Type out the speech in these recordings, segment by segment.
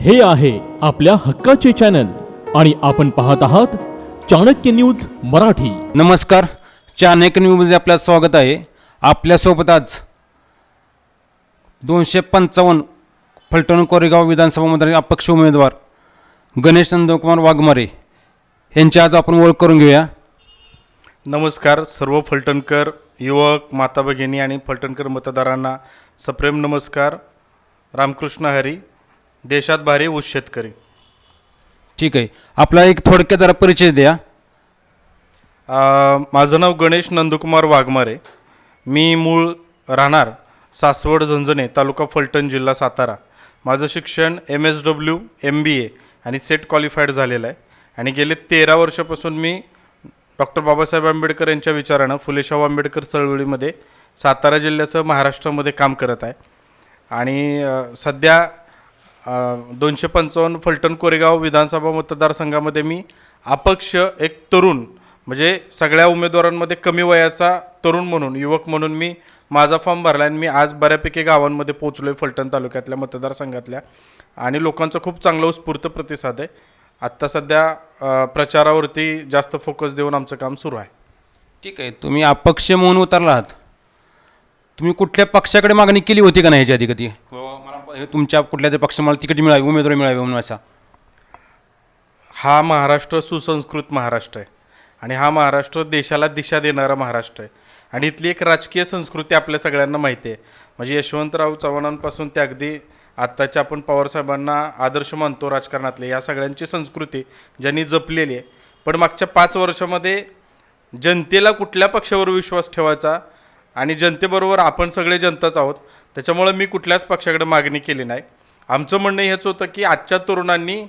हे आहे आपल्या हक्काचे चॅनल आणि आपण पाहत आहात चाणक्य न्यूज मराठी. नमस्कार. चाणक्य न्यूजमध्ये आपलं स्वागत आहे. आपल्यासोबत आज दोनशे पंचावन्न फलटण कोरेगाव विधानसभा मतदार अपक्ष उमेदवार गणेश नंदकुमार वाघमारे यांची आज आपण ओळख करून घेऊया. नमस्कार. सर्व फलटणकर युवक माता भगिनी आणि फलटणकर मतदारांना सप्रेम नमस्कार. रामकृष्ण हरी. देशात भारी ऊस शेतकरी. ठीक आहे. आपला एक थोडक्यात जरा परिचय द्या. माझं नाव गणेश नंदकुमार वाघमारे. मी मूळ राहणार सासवड झंझणे तालुका फलटण जिल्हा सातारा. माझं शिक्षण M S W M B A आणि सेट क्वालिफाईड झालेलं आहे. आणि गेले तेरा वर्षापासून मी डॉक्टर बाबासाहेब आंबेडकर यांच्या विचारानं फुले शाहू आंबेडकर चळवळीमध्ये सातारा जिल्ह्यासह महाराष्ट्रामध्ये काम करत आहे. आणि अ, सध्या दोनशे पंचावन्न फलटण कोरेगाव विधानसभा मतदारसंघामध्ये मी अपक्ष एक तरुण म्हणजे सगळ्या उमेदवारांमध्ये कमी वयाचा तरुण म्हणून युवक म्हणून मी माझा फॉर्म भरला आणि मी आज बऱ्यापैकी गावांमध्ये पोचलो आहे फलटण तालुक्यातल्या मतदारसंघातल्या. आणि लोकांचा खूप चांगला उत्स्फूर्त प्रतिसाद आहे. आत्ता सध्या प्रचारावरती जास्त फोकस देऊन आमचं काम सुरू आहे. ठीक आहे तुम्ही अपक्ष म्हणून उतरला आहात तुम्ही कुठल्या पक्षाकडे मागणी केली होती का नाही ह्याच्या आधी कधी? तुमच्या कुठल्या तरी पक्ष मला तिकीट मिळावी उमेदवारी मिळावी म्हणून असा. हा महाराष्ट्र सुसंस्कृत महाराष्ट्र आहे. आणि हा महाराष्ट्र देशाला दिशा देणारा महाराष्ट्र आहे. आणि इथली एक राजकीय संस्कृती आपल्या सगळ्यांना माहिती आहे. म्हणजे यशवंतराव चव्हाणांपासून ते अगदी आत्ताच्या आपण पवारसाहेबांना आदर्श मानतो राजकारणातले या सगळ्यांची संस्कृती ज्यांनी जपलेली आहे. पण मागच्या पाच वर्षामध्ये जनतेला कुठल्या पक्षावर विश्वास ठेवायचा आणि जनतेबरोबर आपण सगळे जनताच आहोत त्याच्यामुळं मी कुठल्याच पक्षाकडे मागणी केली नाही. आमचं म्हणणं हेच होतं की आजच्या तरुणांनी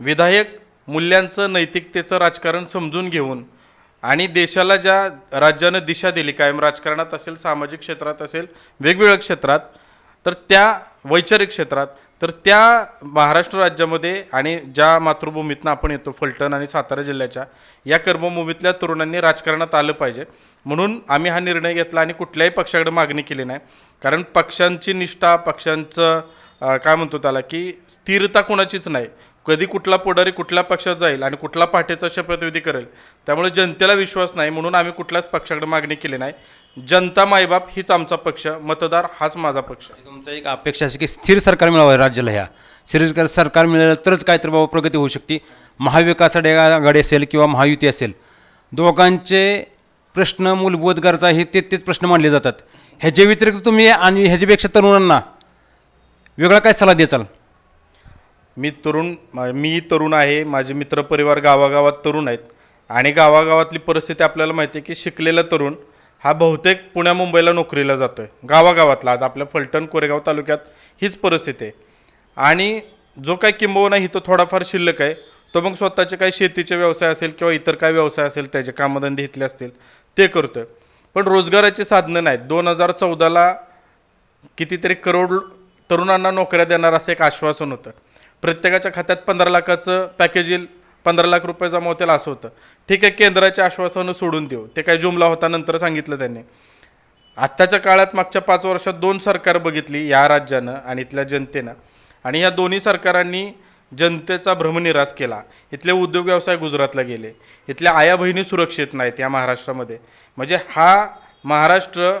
विधायक मूल्यांचं नैतिकतेचं राजकारण समजून घेऊन आणि देशाला ज्या राज्यानं दिशा दिली कायम राजकारणात असेल सामाजिक क्षेत्रात असेल वेगवेगळ्या क्षेत्रात तर त्या वैचारिक क्षेत्रात तर त्या महाराष्ट्र राज्यामध्ये आणि ज्या मातृभूमीतनं आपण येतो फलटण आणि सातारा जिल्ह्याच्या या कर्मभूमीतल्या तरुणांनी राजकारणात आलं पाहिजे. म्हणून आम्ही हा निर्णय घेतला आणि कुठल्याही पक्षाकडे मागणी केली नाही. कारण पक्षांची निष्ठा पक्षांचं काय म्हणतो त्याला की स्थिरता कोणाचीच नाही. कधी कुठला पुढारी कुठल्या पक्षात जाईल आणि कुठला पाठीचा शपथविधी करेल त्यामुळे जनतेला विश्वास नाही म्हणून आम्ही कुठल्याच पक्षाकडे मागणी केली नाही. जनता मायबाप हीच आमचा पक्ष मतदार हाच माझा पक्ष. म्हणजे तुमचं एक अपेक्षा अशी की स्थिर सरकार मिळावं राज्याला ह्या. स्थिर सरकार मिळालं तरच काय तर बाबा प्रगती होऊ शकते. महाविकास आघाडी असेल किंवा महायुती असेल दोघांचे प्रश्न मूलभूत गरजा हे ते तेच प्रश्न मानले जातात. ह्याच्या व्यतिरिक्त तुम्ही आणि ह्याच्यापेक्षा तरुणांना वेगळा काय सल्ला द्याचाल मी तरुण मी तरुण आहे माझे मित्रपरिवार गावागावात तरुण आहेत. आणि गावागावातली परिस्थिती आपल्याला माहिती आहे की शिकलेला तरुण हा बहुतेक पुण्या मुंबईला नोकरीला जातो आहे गावागावातला आज आपल्या फलटण कोरेगाव तालुक्यात हीच परिस्थिती आहे. आणि जो काही किंबहुना इथं थोडाफार शिल्लक आहे. तो मग स्वतःचे काही शेतीचे व्यवसाय असेल किंवा इतर काय व्यवसाय असेल त्याचे कामधंदे इथले असतील. ते करतोय. पण रोजगाराची साधनं नाहीत. दोन हजार चौदाला कितीतरी करोड तरुणांना नोकऱ्या देणार असं एक आश्वासन होतं. प्रत्येकाच्या खात्यात पंधरा लाखाचं पॅकेज येईल. पंधरा लाख रुपये जमा होतील असं होतं. ठीक आहे केंद्राचे आश्वासनं सोडून देऊ. ते काय जुमला होता नंतर सांगितलं त्यांनी. आत्ताच्या काळात मागच्या पाच वर्षात दोन सरकार बघितली या राज्यानं आणि इथल्या जनतेनं. आणि या दोन्ही सरकारांनी जनतेचा भ्रमनिरास केला. इथले उद्योग व्यवसाय गुजरातला गेले. इथल्या आया बहिणी सुरक्षित नाहीत या महाराष्ट्रामध्ये. म्हणजे हा महाराष्ट्र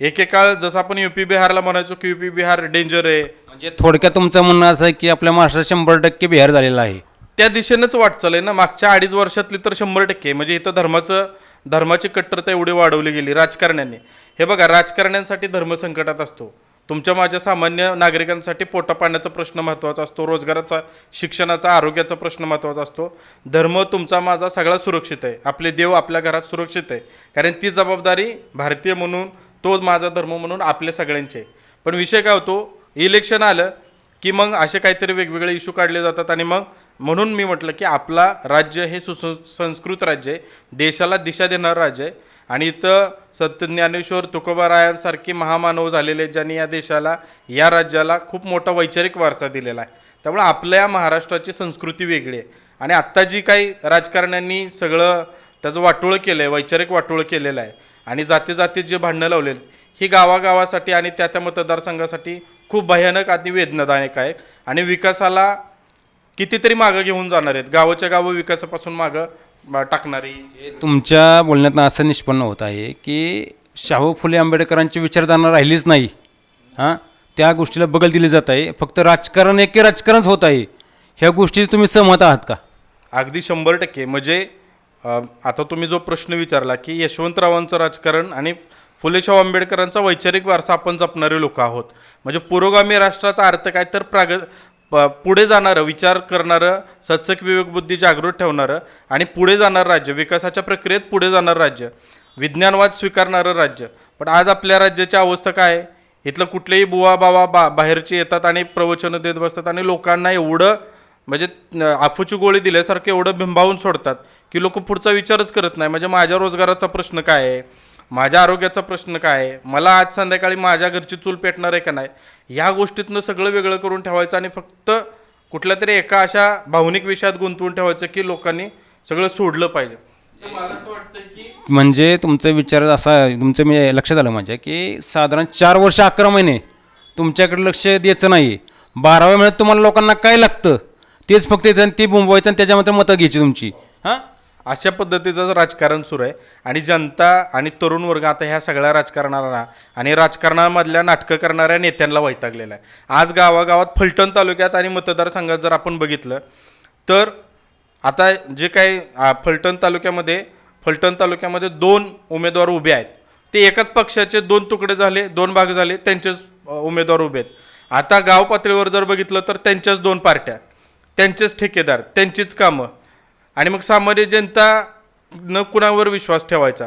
एकेकाळ जसं आपण युपी बिहारला म्हणायचो की युपी बिहार डेंजर आहे. म्हणजे थोडक्यात तुमचं म्हणणं असं आहे की आपल्या महाराष्ट्रात शंभर टक्के बिहार झालेला आहे. त्या दिशेनंच वाटचाल आहे ना. मागच्या अडीच वर्षातली तर शंभर टक्के. म्हणजे इथं धर्माचं धर्माची कट्टरता एवढी वाढवली गेली राजकारण्यांनी. हे बघा राजकारण्यांसाठी धर्म संकटात असतो. तुमच्या माझ्या सामान्य नागरिकांसाठी पोटा पाण्याचा प्रश्न महत्त्वाचा असतो रोजगाराचा शिक्षणाचा आरोग्याचा प्रश्न महत्त्वाचा असतो. धर्म तुमचा माझा सगळा सुरक्षित आहे. आपले देव आपल्या घरात सुरक्षित आहे. कारण ती जबाबदारी भारतीय म्हणून तो माझा धर्म म्हणून आपल्या सगळ्यांचे आहे. पण विषय काय होतो इलेक्शन आलं की मग असे काहीतरी वेगवेगळे इश्यू काढले जातात आणि मग म्हणून मी म्हटलं की आपला राज्य हे सुसंस्कृत राज्य आहे. देशाला दिशा देणारं राज्य आहे. आणि इथं सत्यज्ञानेश्वर तुकोबारायांसारखे महामानव झालेले आहेत, ज्यांनी या देशाला या राज्याला खूप मोठा वैचारिक वारसा दिलेला आहे. त्यामुळे आपल्या महाराष्ट्राची संस्कृती वेगळी आहे. आणि आत्ता जी काही राजकारण्यांनी सगळं त्याचं वाटोळं केलं आहे वैचारिक वाटोळं केलेलं आहे आणि जाती जातीत जे भांडणं लावलेली आहेत, ही गावागावासाठी आणि त्या त्या मतदारसंघासाठी खूप भयानक आणि वेदनादायक आहे. आणि विकासाला कितीतरी मागं घेऊन जाणार आहेत. गावाच्या गावं विकासापासून मागं टाकणारी. तुमच्या बोलण्यातनं असं निष्पन्न होत आहे की शाहू फुले आंबेडकरांची विचारधारणा राहिलीच नाही. हां? त्या गोष्टीला बगल दिली जात आहे. फक्त राजकारण एके राजकारणच होत आहे. ह्या गोष्टी तुम्ही सहमत आहात का? अगदी शंभर टक्के. म्हणजे आता तुम्ही जो प्रश्न विचारला की यशवंतरावांचं राजकारण आणि फुले शाहू आंबेडकरांचा वैचारिक वारसा आपण जपणारे लोक आहोत. म्हणजे पुरोगामी राष्ट्राचा अर्थ काय? तर प्राग प- पुढे जाणारं विचार करणारं सत्सक विवेकबुद्धी जागृत ठेवणारं आणि पुढे जाणारं राज्य विकासाच्या प्रक्रियेत पुढे जाणारं राज्य विज्ञानवाद स्वीकारणारं राज्य. पण आज आपल्या राज्याची अवस्था काय? आहे? इथलं कुठलेही बुवा बावा बा बाहेरचे येतात आणि प्रवचनं देत बसतात आणि लोकांना एवढं म्हणजे आफूची गोळी दिल्यासारखं एवढं बिंबावून सोडतात की लोक पुढचा विचारच करत नाही. म्हणजे माझ्या रोजगाराचा प्रश्न काय आहे? माझ्या आरोग्याचा प्रश्न काय आहे? मला आज संध्याकाळी माझ्या घरची चूल पेटणार आहे का नाही? ह्या गोष्टीतनं सगळं वेगळं करून ठेवायचं आणि फक्त कुठल्या तरी एका अशा भावनिक विषयात गुंतवून ठेवायचं की लोकांनी सगळं सोडलं पाहिजे. मला असं वाटतं की म्हणजे तुमचा विचार असा तुमचं मी लक्षात आलं माझ्या की साधारण चार वर्ष अकरा महिने तुमच्याकडे लक्ष द्यायचं नाही. बाराव्या महिन्यात तुम्हाला लोकांना काय लागतं? तेच फक्त ते बुंबवायचं आणि त्याच्यामध्ये मतं घ्यायची तुमची. हां? अशा पद्धतीचं राजकारण सुरू आहे. आणि जनता आणि तरुण वर्ग आता ह्या सगळ्या राजकारणाला आणि राजकारणामधल्या नाटकं करणाऱ्या नेत्यांना वैतागलेला आहे. आज गावागावात फलटण तालुक्यात आणि मतदारसंघात जर आपण बघितलं तर आता जे काही फलटण तालुक्यामध्ये फलटण तालुक्यामध्ये दोन उमेदवार उभे आहेत. ते एकाच पक्षाचे दोन तुकडे झाले दोन भाग झाले त्यांचेच उमेदवार उभे आहेत. आता गाव पातळीवर जर बघितलं तर त्यांच्याच दोन पार्ट्या त्यांचेच ठेकेदार त्यांचीच कामं. आणि मग सामान्य जनता न कुणावर विश्वास ठेवायचा?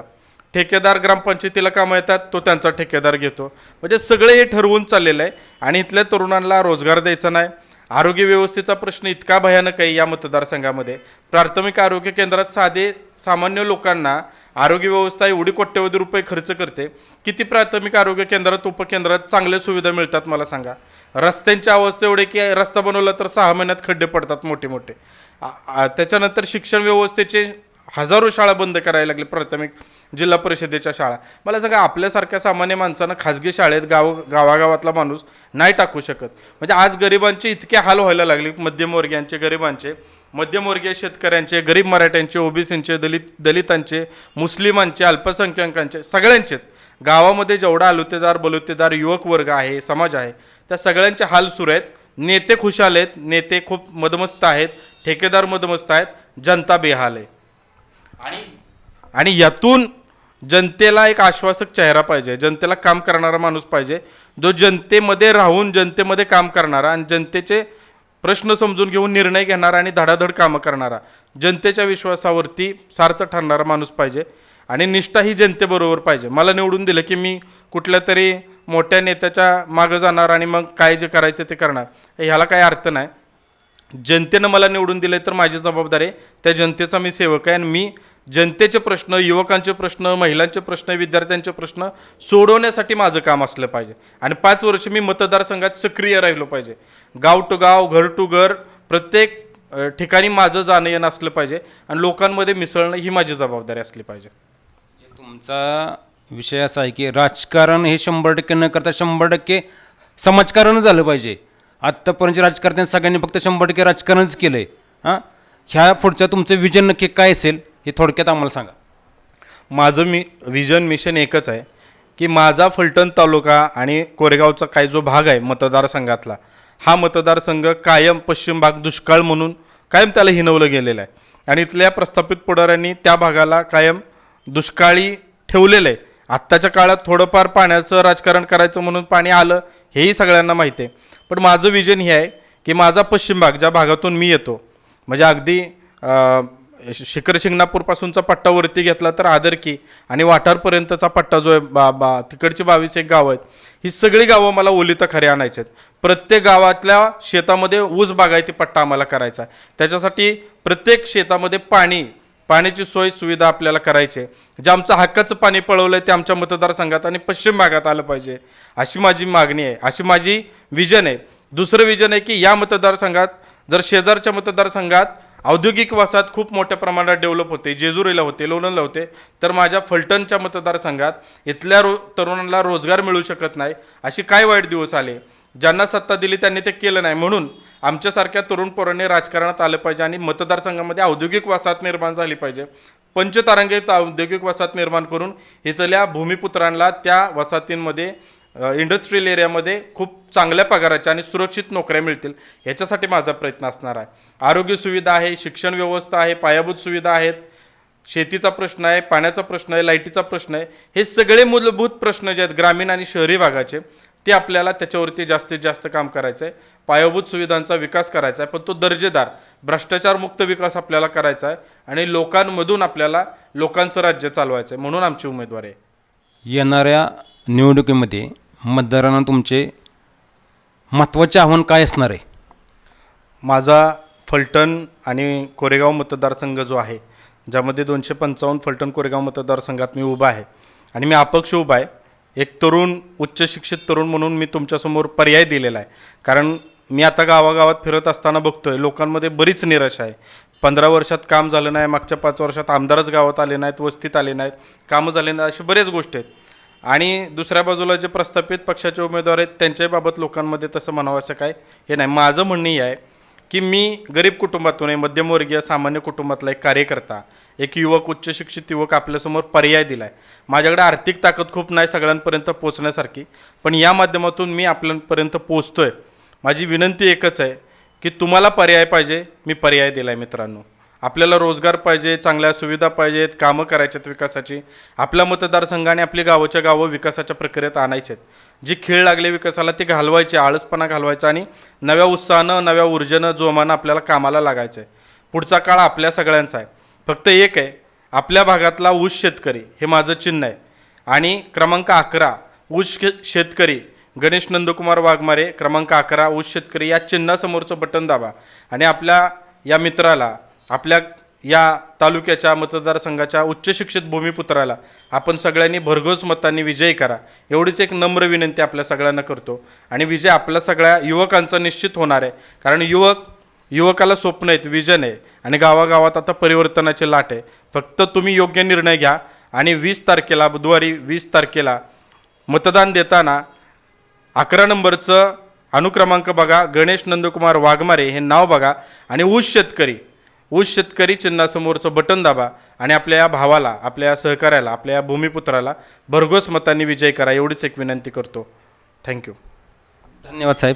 ठेकेदार ग्रामपंचायतीला कामं येतात तो त्यांचा ठेकेदार घेतो. म्हणजे सगळे हे ठरवून चाललेलं आहे आणि इथल्या तरुणांना रोजगार द्यायचा नाही. आरोग्य व्यवस्थेचा प्रश्न इतका भयानक आहे या मतदारसंघामध्ये. प्राथमिक आरोग्य केंद्रात साधे सामान्य लोकांना आरोग्य व्यवस्था एवढी कोट्यवधी रुपये खर्च करते. किती प्राथमिक आरोग्य केंद्रात उपकेंद्रात चांगल्या सुविधा मिळतात मला सांगा. रस्त्यांची अवस्था एवढे की रस्ता बनवला तर सहा महिन्यात खड्डे पडतात मोठे मोठे त्याच्यानंतर शिक्षण व्यवस्थेचे हजारो शाळा बंद करायला लागले प्राथमिक जिल्हा परिषदेच्या शाळा. मला सांगा आपल्यासारख्या सामान्य माणसानं खाजगी शाळेत गाव गावागावातला माणूस नाही टाकू शकत. म्हणजे आज गरिबांचे इतके हाल व्हायला लागले मध्यमवर्गीयांचे गरिबांचे. मध्यमवर्गीय शेतकऱ्यांचे गरीब मराठ्यांचे ओबीसींचे दलित दलितांचे मुस्लिमांचे अल्पसंख्याकांचे सगळ्यांचेच. गावामध्ये जेवढा आलुतेदार बलुतेदार युवक वर्ग आहे समाज आहे त्या सगळ्यांचे हाल सुरू आहेत. नेते खुशाल आहेत नेते खूप मदमस्त आहेत. ठेकेदार मदमस्त आहेत जनता बेहाल आहे. आणि? आणि यातून जनतेला एक आश्वासक चेहरा पाहिजे जनतेला काम करणारा माणूस पाहिजे. जो जनतेमध्ये राहून जनतेमध्ये काम करणारा आणि जनतेचे प्रश्न समजून घेऊन निर्णय घेणारा आणि धडाधड कामं करणारा जनतेच्या विश्वासावरती सार्थ ठरणारा माणूस पाहिजे. आणि निष्ठा ही जनतेबरोबर पाहिजे. मला निवडून दिलं की मी कुठल्या तरी मोठ्या नेत्याच्या मागं जाणार आणि मग काय जे करायचं ते करणार. ह्याला काही अर्थ नाही. जनतेनं मला निवडून दिले तर माझी जबाबदारी आहे. त्या जनतेचा मी सेवक आहे आणि मी जनतेचे प्रश्न युवकांचे प्रश्न महिलांचे प्रश्न विद्यार्थ्यांचे प्रश्न सोडवण्यासाठी माझं काम असलं पाहिजे. आणि पाच वर्ष मी मतदारसंघात सक्रिय राहिलो पाहिजे. गाव टू गाव घर टू घर प्रत्येक ठिकाणी माझं जाणं येणं असलं पाहिजे आणि लोकांमध्ये मिसळणं ही माझी जबाबदारी असली पाहिजे. तुमचा विषय असा आहे की राजकारण हे शंभर टक्के न करता शंभर टक्के समाजकारण झालं पाहिजे. आत्तापर्यंत राजकारण्यांनी सगळ्यांनी फक्त शंभर टक्के राजकारणच केलं आहे हां? ह्या पुढचं तुमचं विजन नक्की काय असेल हे थोडक्यात आम्हाला सांगा. माझं मी विजन मिशन एकच आहे की माझा फलटण तालुका आणि कोरेगावचा काय जो भाग आहे मतदारसंघातला हा मतदारसंघ कायम पश्चिम भाग दुष्काळ म्हणून कायम त्याला हिनवलं गेलेलं आहे. आणि इथल्या प्रस्थापित पुढाऱ्यांनी त्या भागाला कायम दुष्काळी ठेवलेलं आहे. आत्ताच्या काळात थोडंफार पाण्याचं राजकारण करायचं म्हणून पाणी आलं हेही सगळ्यांना माहिती आहे. पण माझं विजन हे आहे की माझा पश्चिम भाग ज्या भागातून मी येतो म्हणजे अगदी शिखर शिंगणापूरपासूनचा पट्टा वरती घेतला तर आदरकी आणि वाठारपर्यंतचा पट्टा जो आहे बा बा तिकडची बावीस एक गावं आहेत ही सगळी गावं मला ओलिता खरे आणायचे आहेत. प्रत्येक गावातल्या शेतामध्ये ऊस बागायती पट्टा आम्हाला करायचा आहे. त्याच्यासाठी प्रत्येक शेतामध्ये पाणी पाण्याची सोय सुविधा आपल्याला करायची आहे. जे आमचं हक्काचं पाणी पळवलं आहे ते आमच्या मतदारसंघात आणि पश्चिम भागात आलं पाहिजे. अशी माझी मागणी आहे. अशी माझी विजन आहे. दुसरं विजन आहे की या मतदारसंघात जर शेजारच्या मतदारसंघात औद्योगिक वसाहत खूप मोठ्या प्रमाणात डेव्हलप होते जेजुरीला होते लोणंदला होते तर माझ्या फलटणच्या मतदारसंघात इथल्या रो तरुणांना रोजगार मिळू शकत नाही. असे काय वाईट दिवस आले? ज्यांना सत्ता दिली त्यांनी ते केलं नाही. म्हणून आमच्यासारख्या तरुण पोरांनी राजकारणात आलं पाहिजे आणि मतदारसंघामध्ये औद्योगिक वसाहत निर्माण झाली पाहिजे. पंचतारांगित औद्योगिक वसाहत निर्माण करून इथल्या भूमिपुत्रांना त्या वसाहतींमध्ये इंडस्ट्रियल एरियामध्ये खूप चांगल्या पगाराच्या आणि सुरक्षित नोकऱ्या मिळतील. याच्यासाठी माझा प्रयत्न असणार आहे. आरोग्य सुविधा आहे शिक्षण व्यवस्था आहे पायाभूत सुविधा आहेत. शेतीचा प्रश्न आहे पाण्याचा प्रश्न आहे लाईटीचा प्रश्न आहे. हे सगळे मूलभूत प्रश्न जे आहेत ग्रामीण आणि शहरी भागाचे. ते आपल्याला त्याच्यावरती जास्तीत जास्त काम करायचं आहे पायाभूत सुविधांचा विकास करायचा आहे पण तो दर्जेदार भ्रष्टाचारमुक्त विकास आपल्याला करायचा आहे आणि लोकांमधून आपल्याला लोकांचं राज्य चालवायचं आहे म्हणून आमची उमेदवारी आहे. येणाऱ्या निवडणुकीमध्ये मतदारांना तुमचे महत्त्वाचे आव्हान काय असणार आहे? माझा फलटण आणि कोरेगाव मतदारसंघ जो आहे ज्यामध्ये दोनशे पंचावन्न फलटण कोरेगाव मतदारसंघात मी उभा आहे आणि मी अपक्ष उभा आहे. एक तरुण उच्च शिक्षित तरुण म्हणून मी तुमच्यासमोर पर्याय दिलेला आहे. कारण मी आता गावागावात फिरत असताना बघतोय लोकांमध्ये बरीच निराशा आहे. पंधरा वर्षात काम झालं नाही मागच्या पाच वर्षात आमदारच गावात आले नाहीत वस्तीत आले नाहीत कामं झाले नाहीत अशा बऱ्याच गोष्टी आहेत. आणि दुसऱ्या बाजूला जे प्रस्थापित पक्षाचे उमेदवार आहेत त्यांच्याबाबत लोकांमध्ये तसं म्हणावं असं काय हे नाही. माझं म्हणणं हे आहे की मी गरीब कुटुंबातून आहे मध्यमवर्गीय सामान्य कुटुंबातला एक कार्यकर्ता. एक युवक उच्च शिक्षित युवक आपल्यासमोर पर्याय दिला आहे माझ्याकडे आर्थिक ताकद खूप नाही सगळ्यांपर्यंत पोचण्यासारखी पण या माध्यमातून मी आपल्यापर्यंत आहे माझी विनंती एकच आहे की तुम्हाला पर्याय पाहिजे मी पर्याय दिला आहे मित्रांनो. आपल्याला रोजगार पाहिजे चांगल्या सुविधा पाहिजेत कामं करायच्यात विकासाची. आपल्या मतदारसंघाने आपली गावाच्या गावं विकासाच्या प्रक्रियेत आणायचे आहेत जी खेळ लागले विकासाला ते घालवायचे आळसपणा घालवायचा आणि नव्या उत्साहानं नव्या ऊर्जेनं जोमानं आपल्याला कामाला लागायचं आहे पुढचा काळ आपल्या सगळ्यांचा आहे. फक्त एक आहे आपल्या भागातला ऊस शेतकरी हे माझं चिन्ह आहे. आणि क्रमांक अकरा ऊस शे- शेतकरी गणेश नंदकुमार वाघमारे क्रमांक अकरा ऊस शेतकरी या चिन्हासमोरचं बटन दाबा. आणि आपल्या या मित्राला आपल्या या तालुक्याच्या मतदारसंघाच्या उच्च शिक्षित भूमिपुत्राला आपण सगळ्यांनी भरघोस मतांनी विजयी करा. एवढीच एक नम्र विनंती आपल्या सगळ्यांना करतो. आणि विजय आपल्या सगळ्या युवकांचा निश्चित होणार आहे. कारण युवक युवकाला स्वप्न आहेत विजन आहे. आणि गावागावात आता परिवर्तनाची लाट आहे. फक्त तुम्ही योग्य निर्णय घ्या आणि वीस तारखेला बुधवारी वीस तारखेला मतदान देताना अकरा नंबरचं अनुक्रमांक बघा. गणेश नंदकुमार वाघमारे हे नाव बघा. आणि ऊस शेतकरी. ऊस शेतकरी चिन्हासमोरचं बटन दाबा आणि आपल्या या भावाला आपल्या या सहकार्याला आपल्या या भूमिपुत्राला भरघोस मतांनी विजय करा. एवढीच एक विनंती करतो. थँक्यू धन्यवाद साहेब.